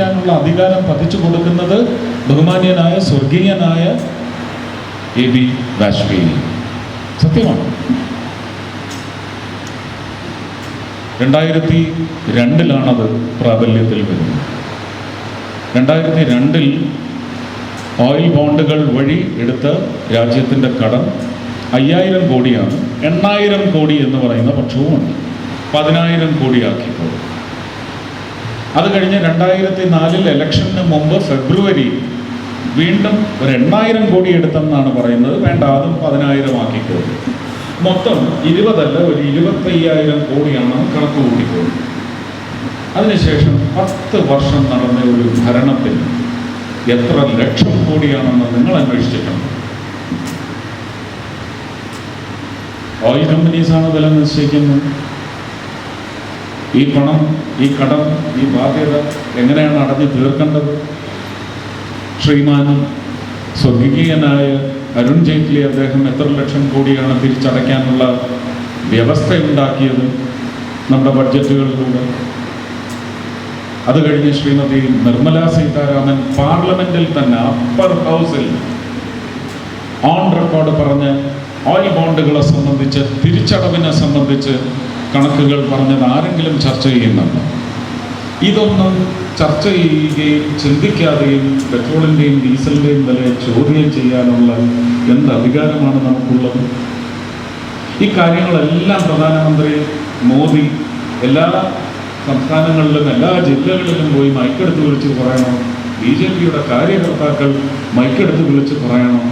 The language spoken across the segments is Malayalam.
നിയന്ത്രിക്കാനുള്ള അധികാരം പതിച്ചു കൊടുക്കുന്നത് ബഹുമാന്യനായ സ്വർഗീയനായ എ ബി വാജ്പേയി. സത്യമാണ്. രണ്ടായിരത്തി രണ്ടിലാണത് പ്രാബല്യത്തിൽ വരുന്നത്. രണ്ടായിരത്തി രണ്ടിൽ ഓയിൽ ബോണ്ടുകൾ വഴി എടുത്ത രാജ്യത്തിന്റെ കടം അയ്യായിരം കോടിയാണ്. എണ്ണായിരം കോടി എന്ന് പറയുന്ന പക്ഷവുമുണ്ട് പതിനായിരം കോടിയാക്കിപ്പോൾ അത് കഴിഞ്ഞ് രണ്ടായിരത്തി നാലിൽ ഇലക്ഷന് മുമ്പ് ഫെബ്രുവരി വീണ്ടും ഒരു എണ്ണായിരം കോടി എടുത്തെന്നാണ് പറയുന്നത്. വേണ്ട അതും പതിനായിരം ആക്കിക്കോളൂ മൊത്തം ഇരുപതല്ല ഒരു ഇരുപത്തയ്യായിരം കോടിയാണ് കണക്ക് കൂട്ടിക്കോളൂ അതിനുശേഷം പത്ത് വർഷം നടന്ന ഒരു ഭരണത്തിൽ എത്ര ലക്ഷം കോടിയാണെന്ന് നിങ്ങൾ അന്വേഷിച്ചിട്ടുണ്ട്? ഓയിൽ കമ്പനീസാണ് വില നിശ്ചയിക്കുന്നത്. ഈ പണം ഈ കടം ഈ ബാധ്യത എങ്ങനെയാണ് അടഞ്ഞു തീർക്കേണ്ടത്? ശ്രീമാനും സ്വർഗീയനായ അരുൺ ജെയ്റ്റ്ലി അദ്ദേഹം എത്ര ലക്ഷം കോടിയാണ് തിരിച്ചടയ്ക്കാനുള്ള വ്യവസ്ഥയുണ്ടാക്കിയത് നമ്മുടെ ബഡ്ജറ്റുകളിലൂടെ? അത് കഴിഞ്ഞ് ശ്രീമതി നിർമ്മല സീതാരാമൻ പാർലമെന്റിൽ തന്നെ അപ്പർ ഹൗസിൽ ഓൺ റെക്കോർഡ് പറഞ്ഞ് ഓയിൽ ബോണ്ടുകളെ സംബന്ധിച്ച് തിരിച്ചടവിനെ സംബന്ധിച്ച് കണക്കുകൾ പറഞ്ഞത് ആരെങ്കിലും ചർച്ച ചെയ്യുന്നുണ്ടോ? ഇതൊന്നും ചർച്ച ചെയ്യുകയും ചിന്തിക്കാതെയും പെട്രോളിന്റെയും ഡീസലിന്റെയും വില ചോദ്യം ചെയ്യാനുള്ള എന്ത് അധികാരമാണ് നമുക്കുള്ളത്? ഈ കാര്യങ്ങളെല്ലാം പ്രധാനമന്ത്രി മോദി എല്ലാ സംസ്ഥാനങ്ങളിലും എല്ലാ ജില്ലകളിലും പോയി മൈക്കെടുത്ത് വിളിച്ച് പറയണം. ബി ജെ പിയുടെ കാര്യകർത്താക്കൾ മൈക്കെടുത്ത് വിളിച്ച് പറയണം.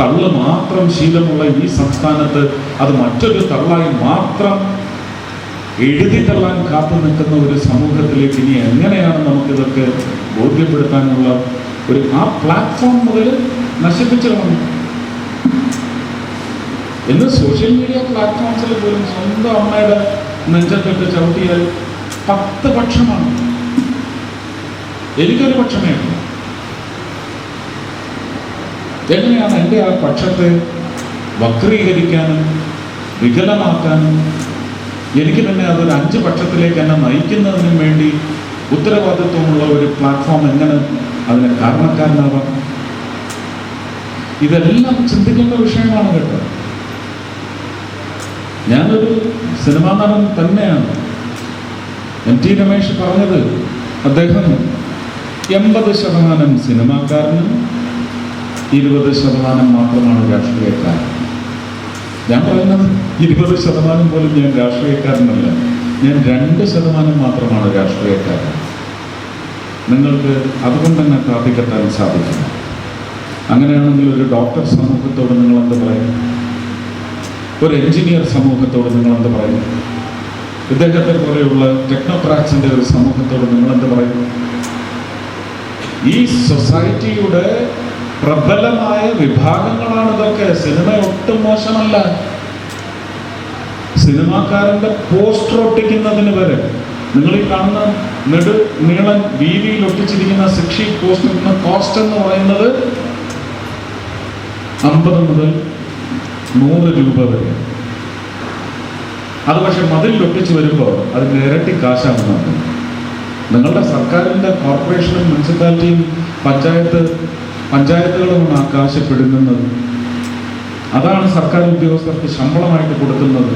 തള്ള് മാത്രം ശീലമുള്ള ഈ സംസ്ഥാനത്ത് അത് മറ്റൊരു തള്ളായി മാത്രം എഴുതി തള്ളാൻ കാത്തു നിൽക്കുന്ന ഒരു സമൂഹത്തിലേക്ക് ഇനി എങ്ങനെയാണ് നമുക്കിതൊക്കെ ബോധ്യപ്പെടുത്താനുള്ള ഒരു ആ പ്ലാറ്റ്ഫോം മുതൽ നശിപ്പിച്ചു ഇന്ന് സോഷ്യൽ മീഡിയ പ്ലാറ്റ്ഫോംസിൽ പോലും സ്വന്തം അമ്മയുടെ നെഞ്ചത്തൊക്കെ ചവിട്ടിയാൽ പത്ത് പക്ഷമാണ്. എനിക്കൊരു പക്ഷമേ എങ്ങനെയാണ് എന്റെ ആ പക്ഷത്തെ വക്രീകരിക്കാനും വികലമാക്കാനും എനിക്ക് തന്നെ അതൊരു അഞ്ച് പക്ഷത്തിലേക്ക് എന്നെ നയിക്കുന്നതിനും വേണ്ടി ഉത്തരവാദിത്വമുള്ള ഒരു പ്ലാറ്റ്ഫോം എങ്ങനെ അതിന് കാരണക്കാരനാവാം? ഇതെല്ലാം ചിന്തിക്കേണ്ട വിഷയമാണ് കേട്ടോ. ഞാനൊരു സിനിമാ നടൻ തന്നെയാണ്. എം ടി രമേശ് പറഞ്ഞത് അദ്ദേഹം എൺപത് ശതമാനം സിനിമാക്കാരനും ഇരുപത് ശതമാനം മാത്രമാണ് രാഷ്ട്രീയക്കാരൻ. ഞാൻ പറയുന്നത് ഇരുപത് ശതമാനം പോലും ഞാൻ രാഷ്ട്രീയക്കാരനല്ല. ഞാൻ രണ്ട് ശതമാനം മാത്രമാണ് രാഷ്ട്രീയക്കാരൻ. നിങ്ങൾക്ക് അതുകൊണ്ട് തന്നെ കാത്തിക്കെത്താൻ സാധിക്കും. അങ്ങനെയാണെങ്കിൽ ഒരു ഡോക്ടർ സമൂഹത്തോട് നിങ്ങൾ എന്ത് പറയും? ഒരു എഞ്ചിനീയർ സമൂഹത്തോട് നിങ്ങൾ എന്ത് പറയും? ഇദ്ദേഹത്തെ പോലെയുള്ള ടെക്നോക്രാറ്റ്സിന്റെ ഒരു സമൂഹത്തോട് നിങ്ങൾ എന്ത് പറയും? ഈ സൊസൈറ്റിയുടെ പ്രബലമായ വിഭാഗങ്ങളാണ് ഇതൊക്കെ. സിനിമ ഒട്ടും മോശമല്ല. സിനിമാക്കാരന്റെ പോസ്റ്റർ ഒട്ടിക്കുന്നതിന് വരെ നിങ്ങൾ ഈ കാണുന്ന നെടു നീളൻ വീതിയിൽ ഒട്ടിച്ചിരിക്കുന്ന സിക്ഷി പോസ്റ്ററിന് കോസ്റ്റ് എന്ന് പറയുന്നത് അമ്പത് മുതൽ നൂറ് രൂപ വരെ. അത് പക്ഷെ മതിൽ ഒട്ടിച്ചു വരുമ്പോൾ അതിന് ഇരട്ടി കാശാണ് നിങ്ങളുടെ സർക്കാരിന്റെ കോർപ്പറേഷനും മുനിസിപ്പാലിറ്റിയും പഞ്ചായത്ത് പഞ്ചായത്തുകളുമാണ് ആകാശപ്പെടുന്നത് കാശ് അതാണ് സർക്കാർ ഉദ്യോഗസ്ഥർക്ക് ശമ്പളമായിട്ട് കൊടുക്കുന്നത്.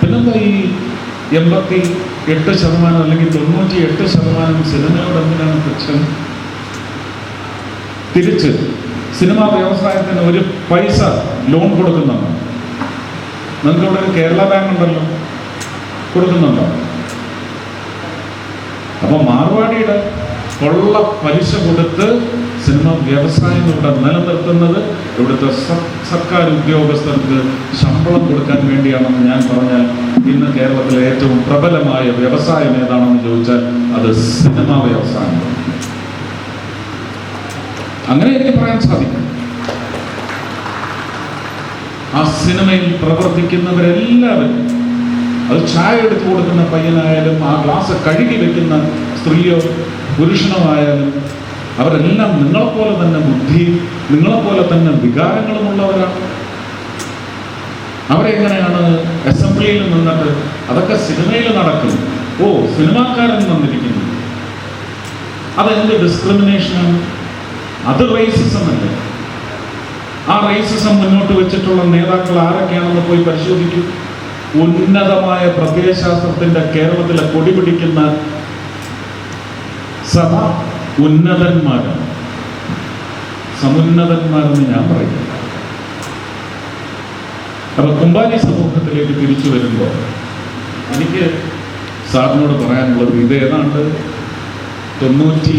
പിന്നെന്താ ഈ എൺപത്തി എട്ട് ശതമാനം അല്ലെങ്കിൽ തൊണ്ണൂറ്റി എട്ട് ശതമാനം സിനിമയോട് എന്തിനാണ് പ്രശ്നം തിരിച്ച് സിനിമാ വ്യവസായത്തിന് ഒരു പൈസ ലോൺ കൊടുക്കുന്നുണ്ട്? നിങ്ങൾക്ക് ഇവിടെ ഒരു കേരള ബാങ്ക് ഉണ്ടല്ലോ കൊടുക്കുന്നുണ്ടോ? അപ്പൊ മാർവാടിയുടെ കൊള്ള പലിശ കൊടുത്ത് സിനിമ വ്യവസായം ഇവിടെ നിലനിർത്തുന്നത് ഇവിടുത്തെ സർക്കാർ ഉദ്യോഗസ്ഥർക്ക് ശമ്പളം കൊടുക്കാൻ വേണ്ടിയാണെന്ന് ഞാൻ പറഞ്ഞാൽ ഇന്ന് കേരളത്തിലെ ഏറ്റവും പ്രബലമായ വ്യവസായം ഏതാണെന്ന് ചോദിച്ചാൽ അത് സിനിമ വ്യവസായം. അങ്ങനെ എനിക്ക് പറയാൻ സാധിക്കും. ആ സിനിമയിൽ പ്രവർത്തിക്കുന്നവരെല്ലാവരും അത് ചായ എടുത്തു കൊടുക്കുന്ന പയ്യനായാലും ആ ഗ്ലാസ് കഴുകി വെക്കുന്ന സ്ത്രീയോ പുരുഷനോ ആയാലും അവരെല്ലാം നിങ്ങളെപ്പോലെ തന്നെ ബുദ്ധി നിങ്ങളെപ്പോലെ തന്നെ വികാരങ്ങളുമുള്ളവരാണ്. അവരെങ്ങനെയാണ് അസംബ്ലിയിൽ നിന്നിട്ട് അതൊക്കെ സിനിമയിൽ നടക്കും ഓ സിനിമാക്കാരൻ വന്നിരിക്കുന്നു അതെന്ത് ഡിസ്ക്രിമിനേഷനാണ് അത് റേസിസം അല്ലേ? ആ റേസിസം മുന്നോട്ട് വെച്ചിട്ടുള്ള നേതാക്കൾ ആരൊക്കെയാണെന്ന് പോയി പരിശോധിക്കും. ഉന്നതമായ പ്രത്യയശാസ്ത്രത്തിന്റെ കേരളത്തിലെ കൊടി പിടിക്കുന്ന സഭ ഉന്നതന്മാരാണ്. സമുന്നതന്മാരെന്ന് ഞാൻ പറയുന്നു അപ്പൊ കുമ്പാരി സമൂഹത്തിലേക്ക് തിരിച്ചു വരുമ്പോൾ എനിക്ക് സാറിനോട് പറയാനുള്ളത് ഇത് ഏതാണ്ട് തൊണ്ണൂറ്റി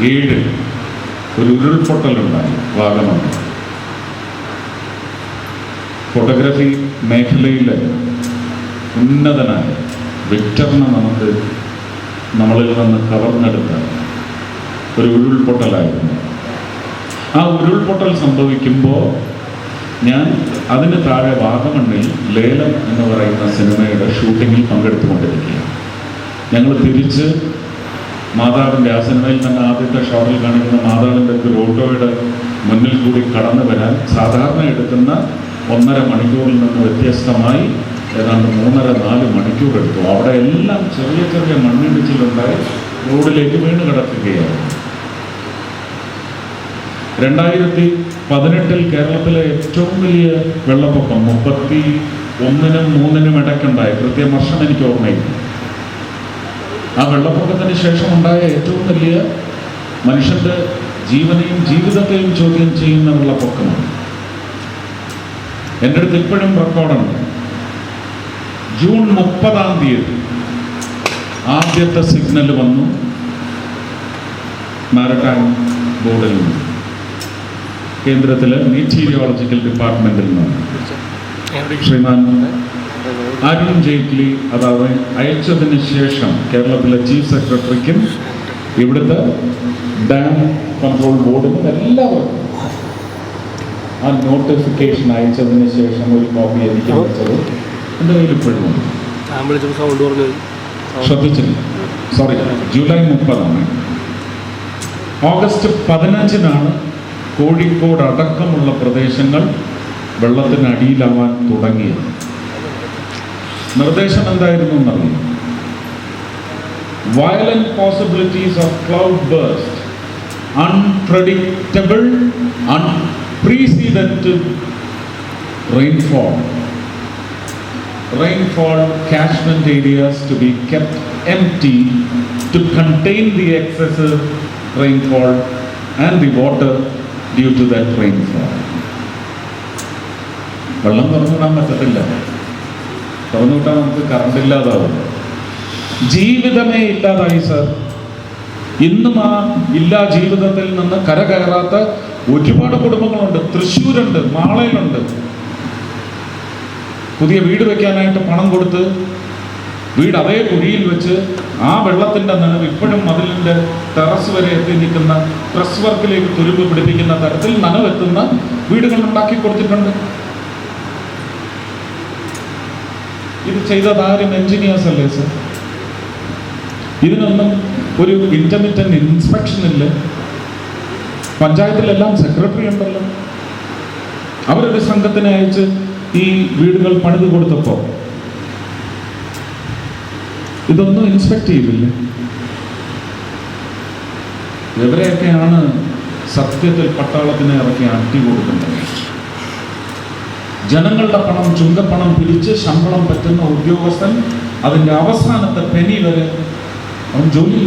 ഏഴിൽ ഒരു ഉരുൾപൊട്ടലുണ്ടായി വാഗമണ് ഫോട്ടോഗ്രാഫി മേഖലയിലെ ഉന്നതനായ വിക്ടറിനെ നമുക്ക് നമ്മളിൽ നിന്ന് കവർന്നെടുത്ത ഒരു ഉരുൾപൊട്ടലായിരുന്നു. ആ ഉരുൾപൊട്ടൽ സംഭവിക്കുമ്പോൾ ഞാൻ അതിന് താഴെ വാഗമണ്ണിൽ ലേലം എന്ന് പറയുന്ന സിനിമയുടെ ഷൂട്ടിങ്ങിൽ പങ്കെടുത്തുകൊണ്ടിരിക്കുകയാണ്. ഞങ്ങൾ തിരിച്ച് മാതാവിന്റെ ആ സിനിമയിൽ തന്നെ ആദ്യത്തെ ഷോട്ടിൽ കാണിക്കുന്ന മാതാവിന്റെ ഒരു ഓട്ടോയുടെ മുന്നിൽ കൂടി കടന്നു വരാൻ സാധാരണ എടുക്കുന്ന ഒന്നര മണിക്കൂറിൽ നിന്ന് വ്യത്യസ്തമായി ഏതാണ്ട് മൂന്നര നാല് മണിക്കൂർ എടുത്തു. അവിടെ എല്ലാം ചെറിയ ചെറിയ മണ്ണിടിച്ചിലുണ്ടായി. റോഡിലേക്ക് വീണ് കിടക്കുകയാണ് രണ്ടായിരത്തി പതിനെട്ടിൽ കേരളത്തിലെ ഏറ്റവും വലിയ വെള്ളപ്പൊക്കം മുപ്പത്തി ഒന്നിനും മൂന്നിനും ഇടയ്ക്കുണ്ടായി കൃത്യം വർഷം എനിക്ക് ഓർമ്മയില്ല. ആ വെള്ളപ്പൊക്കത്തിന് ശേഷം ഉണ്ടായ ഏറ്റവും വലിയ മനുഷ്യന്റെ ജീവനെയും ജീവിതത്തെയും ചോദ്യം ചെയ്യുന്ന വെള്ളപ്പൊക്കമാണ്. എന്റെ അടുത്ത് ഇപ്പോഴും റെക്കോർഡുണ്ട്. ജൂൺ മുപ്പതാം തീയതി ആദ്യത്തെ സിഗ്നൽ വന്നു. മാരടൈം ബോർഡിൽ നിന്ന്. കേന്ദ്രത്തിലെ മീറ്റീരിയോളജിക്കൽ ഡിപ്പാർട്ട്മെന്റിൽ നിന്ന്. ശ്രീമാൻ അരുൺ ജെയ്റ്റ്ലി അതായത് അയച്ചതിന് ശേഷം കേരളത്തിലെ ചീഫ് സെക്രട്ടറിക്കും ഇവിടുത്തെ ഡാം കൺട്രോൾ ബോർഡിനും എല്ലാവർക്കും ആ നോട്ടിഫിക്കേഷൻ അയച്ചതിന് ശേഷം ഒരു കോപ്പി എനിക്ക് അയച്ചത്. എന്റെ കയ്യിൽ ഇപ്പോഴും ഉണ്ട്. ഞാൻ വിളിച്ചപ്പോൾ സൗണ്ട്. പറഞ്ഞു ശ്രദ്ധിച്ചില്ല. സോറി ജൂലൈ മുപ്പതാണ്. ഓഗസ്റ്റ് പതിനഞ്ചിനാണ് കോഴിക്കോട് അടക്കമുള്ള പ്രദേശങ്ങൾ വെള്ളത്തിനടിയിലാവാൻ തുടങ്ങിയത്. നിർദ്ദേശം എന്തായിരുന്നു എന്നറിയാം? Violent possibilities of cloud burst unpredictable unprecedented rainfall rainfall catchment areas to be kept empty to contain the excessive rainfall and the water due to that rainfall. വെള്ളം തുറന്നുവിടാൻ പറ്റത്തില്ല. തുറന്നുവിട്ടാൽ നമുക്ക് കറണ്ട് ഇല്ലാതാവും. ജീവിതമേ ഇല്ലാതായി സർ ഇന്നും ആ ഇല്ലാ ജീവിതത്തിൽ നിന്ന് കരകയറാത്ത ഒരുപാട് കുടുംബങ്ങളുണ്ട്. തൃശ്ശൂരുണ്ട് മാളയിലുണ്ട്. പുതിയ വീട് വെക്കാനായിട്ട് പണം കൊടുത്ത് വീട് അതേ കുഴിയിൽ വെച്ച് ആ വെള്ളത്തിന്റെ നനവ് ഇപ്പോഴും മതിലിന്റെ ടെറസ് വരെ എത്തി നിൽക്കുന്ന പ്രസ് വർക്കിലേക്ക് തുരുമ്പ് പിടിപ്പിക്കുന്ന തരത്തിൽ നനവെത്തുന്ന വീടുകൾ ഉണ്ടാക്കി കൊടുത്തിട്ടുണ്ട്. ഇത് ചെയ്തത് ആരും എഞ്ചിനീയേഴ്സ് അല്ലേ സർ ഇതിനൊന്നും ഒരു ഇന്റർമീഡിയറ്റ് ഇൻസ്പെക്ഷൻ ഇല്ല. പഞ്ചായത്തിലെല്ലാം സെക്രട്ടറി ഉണ്ടല്ലോ. അവരൊരു സംഘത്തിനെ അയച്ച് ഈ വീടുകൾ പണിത് കൊടുത്തപ്പോൾ ഇതൊന്നും ഇൻസ്പെക്ട് ചെയ്തില്ല? എവരെയൊക്കെയാണ് സത്യത്തിൽ പട്ടാളത്തിനെ ഇറക്കി അട്ടി കൊടുക്കുന്നത്. ജനങ്ങളുടെ പണം ചുങ്കപ്പണം പിരിച്ച് ശമ്പളം പറ്റുന്ന ഉദ്യോഗസ്ഥൻ അതിന്റെ അവസാനത്തെ പെനി വരെ അവൻ ജോലി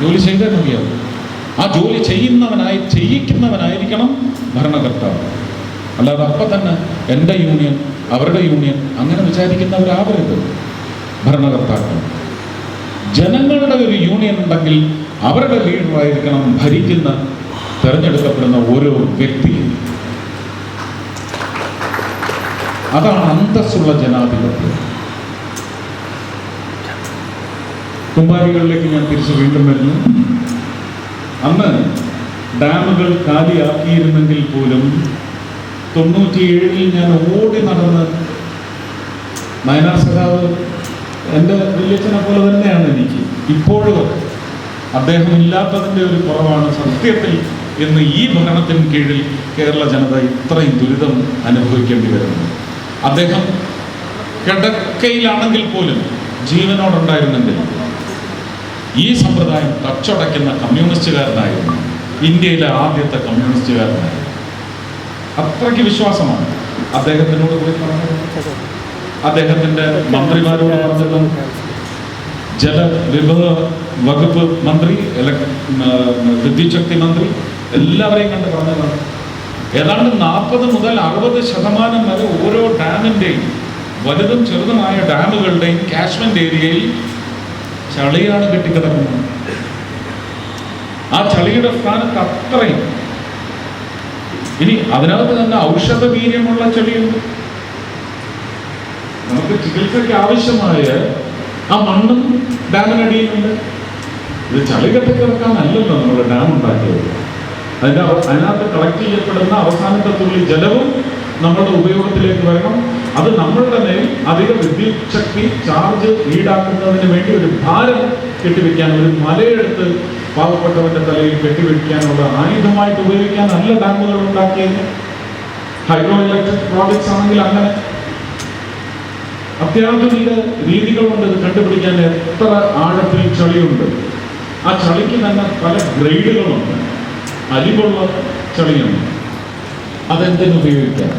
ജോലി ചെയ്തേ മതിയാവും ആ ജോലി ചെയ്യുന്നവനായി ചെയ്യിക്കുന്നവനായിരിക്കണം ഭരണകർത്താവ്. അല്ലാതെ അപ്പം തന്നെ എന്റെ യൂണിയൻ അവരുടെ യൂണിയൻ അങ്ങനെ വിചാരിക്കുന്നവരാവരുത്. ഭരണകർത്താക്കൾ. ജനങ്ങളുടെ ഒരു യൂണിയൻ ഉണ്ടെങ്കിൽ അവരുടെ ലീഡറായിരിക്കണം ഭരിക്കുന്ന തിരഞ്ഞെടുക്കപ്പെടുന്ന ഓരോ വ്യക്തി അതാണ് അന്തസ്സുള്ള ജനാധിപത്യം. കുമ്പാരികളിലേക്ക് ഞാൻ തിരിച്ച് വീണ്ടും വരുന്നു. അന്ന് ഡാമുകൾ കാലിയാക്കിയിരുന്നെങ്കിൽ പോലും തൊണ്ണൂറ്റിയേഴിൽ ഞാൻ ഓടി നടന്ന് നയനാർ എന്റെ വലിയച്ഛനെ പോലെ തന്നെയാണ് എനിക്ക് ഇപ്പോഴും അദ്ദേഹം ഇല്ലാത്തതിന്റെ ഒരു കുറവാണ് സത്യത്തിൽ എന്ന് ഈ ഭരണത്തിന് കീഴിൽ കേരള ജനത ഇത്രയും ദുരിതം അനുഭവിക്കേണ്ടി വരുന്നത് അദ്ദേഹം കിടക്കയിലാണെങ്കിൽ പോലും ജീവനോടുണ്ടായിരുന്നെങ്കിൽ ഈ സമ്പ്രദായം കച്ചടയ്ക്കുന്ന കമ്മ്യൂണിസ്റ്റുകാരനായിരുന്നു. ഇന്ത്യയിലെ ആദ്യത്തെ കമ്മ്യൂണിസ്റ്റുകാരനായിരുന്നു. അത്രയ്ക്ക് വിശ്വാസമാണ്. അദ്ദേഹത്തിനോട് പോയി പറഞ്ഞത്. അദ്ദേഹത്തിന്റെ മന്ത്രിമാരോട് പറഞ്ഞത്. ജലവിഭവ വകുപ്പ് മന്ത്രി വിദ്യുച്ഛക്തി മന്ത്രി എല്ലാവരെയും കണ്ട് പറഞ്ഞതാണ്. ഏതാണ്ട് നാൽപ്പത് മുതൽ അറുപത് ശതമാനം വരെ ഓരോ ഡാമിന്റെയും വലുതും ചെറുതുമായ ഡാമുകളുടെയും കാഷ്മെന്റ് ഏരിയയിൽ ചളിയാണ് കെട്ടിക്കിടക്കുന്നത്. ആ ചളിയുടെ സ്ഥാനത്ത് അത്രയും. ഇനി അതിനകത്ത് തന്നെ ഔഷധ വീര്യമുള്ള ചെളിയുണ്ട്. നമുക്ക് ചികിത്സയ്ക്ക് ആവശ്യമായ ആ മണ്ണും ഡാമിനടിയിലുണ്ട്. ഇത് ചളി കെട്ടിക്കിടക്കാനല്ലല്ലോ നമ്മൾ ഡാം ഉണ്ടാക്കിയത്. അതിന്റെ അതിനകത്ത് കളക്ട് ചെയ്യപ്പെടുന്ന അവസാനത്തെ തുള്ളി ജലവും നമ്മുടെ ഉപയോഗത്തിലേക്ക് വരണം. അത് നമ്മളുടെ മേൽ അധിക വിദ്യുത് ശക്തി ചാർജ് ഈടാക്കുന്നതിന് വേണ്ടി ഒരു ഭാരം കെട്ടിവെക്കാൻ ഒരു മലയെടുത്ത് പാവപ്പെട്ടവന്റെ തലയിൽ കെട്ടിവെക്കാനുള്ള ആയുധമായിട്ട് ഉപയോഗിക്കാൻ നല്ല ഡാമുകൾ ഉണ്ടാക്കിയത്. ഹൈഡ്രോ ഇലക്ട്രിക് പ്രോജക്ട്സ് ആണെങ്കിൽ അങ്ങനെ. അത്യാധുനിക രീതികളുണ്ട് ഇത് കണ്ടുപിടിക്കാൻ. എത്ര ആഴത്തിൽ ചളിയുണ്ട്. ആ ചളിക്ക് തന്നെ പല ഗ്രേഡുകളുണ്ട്. അരിവുള്ള ചളിയുണ്ട് അതെന്തിനു ഉപയോഗിക്കാം?